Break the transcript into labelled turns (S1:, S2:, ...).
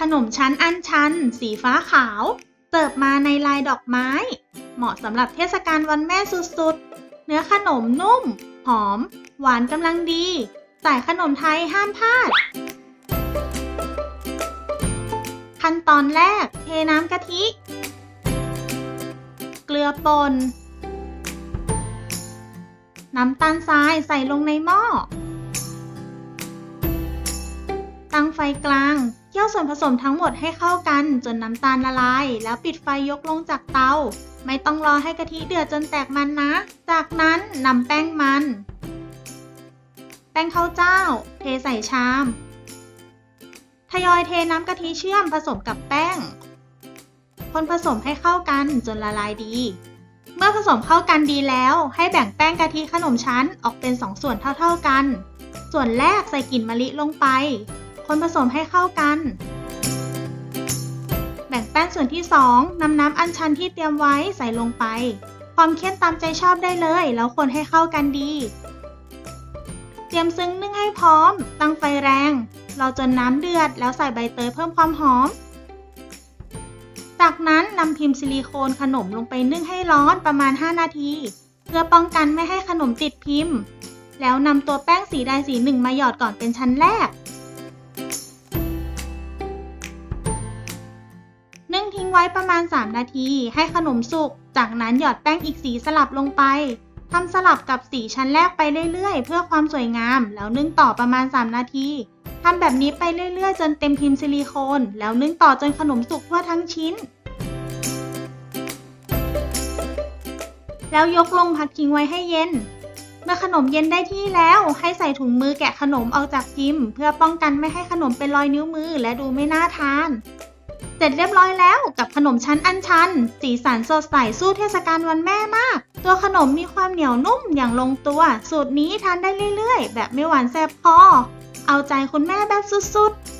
S1: ขนมชั้นอันชัน สีฟ้าขาว เสิร์ฟมาในลายดอกไม้ เหมาะสำหรับเทศกาลวันแม่สุดๆ เนื้อขนมนุ่ม หอม หวานกำลังดีสายขนมไทยห้ามพลาด ขั้นตอนแรก เทน้ำกะทิ เกลือป่นน้ำตาลทรายใส่ลงในหม้อ ตั้งไฟกลางเคี่ยวส่วนผสมทั้งหมดให้เข้ากันจนน้ำตาลละลาย แล้วปิดไฟยกลงจากเตา ไม่ต้องรอให้กะทิเดือดจนแตกมันนะ จากนั้นนำแป้งมัน แป้งข้าวเจ้า เทใส่ชาม ทยอยเทน้ำกะทิเชื่อมผสมกับแป้ง คนผสมให้เข้ากันจนละลายดี เมื่อผสมเข้ากันดีแล้ว ให้แบ่งแป้งกะทิขนมชั้นออกเป็นสองส่วนเท่า ๆกัน ส่วนแรกใส่กลิ่นมะลิลงไป คนผสมให้เข้ากัน แบ่งแป้งส่วนที่ 2นำน้ำอัญชันที่เตรียมไว้ใส่ลงไป ความเข้มตามใจชอบได้เลย แล้วคนให้เข้ากันดี เตรียมซึ้งนึ่งให้พร้อม ตั้งไฟแรง รอจนน้ำเดือด แล้วใส่ใบเตยเพิ่มความหอม จากนั้นนำพิมพ์ซิลิโคนขนมลงไปนึ่งให้ร้อนประมาณ 5 นาที เพื่อป้องกันไม่ให้ขนมติดพิมพ์ แล้วนำตัวแป้งสีใดสีหนึ่งมาหยอดก่อนเป็นชั้นแรก ทิ้งไว้ประมาณ 3 นาที ให้ขนมสุก จากนั้นหยอดแป้งอีกสีสลับลงไปทำสลับกับสีชั้นแรกไปเรื่อยๆ เพื่อความสวยงาม แล้วนึ่งต่อประมาณ 3 นาทีทำแบบนี้ไปเรื่อยๆ จนเต็มพิมพ์ซิลิโคน แล้วนึ่งต่อจนขนมสุกทั่วทั้งชิ้น แล้วยกลงพักทิ้งไว้ให้เย็น เมื่อขนมเย็นได้ที่แล้วให้ใส่ถุงมือแกะขนมออกจากพิมพ์ เพื่อป้องกันไม่ให้ขนมเป็นรอยนิ้วมือและดูไม่น่าทาน เสร็จเรียบร้อยแล้วกับขนมชั้นอันชัน สีสันสดใสสู้เทศกาลวันแม่มาก ตัวขนมมีความเหนียวนุ่มอย่างลงตัว สูตรนี้ทานได้เรื่อยๆ แบบไม่หวานแซ่บพอ เอาใจคุณแม่แบบสุดๆ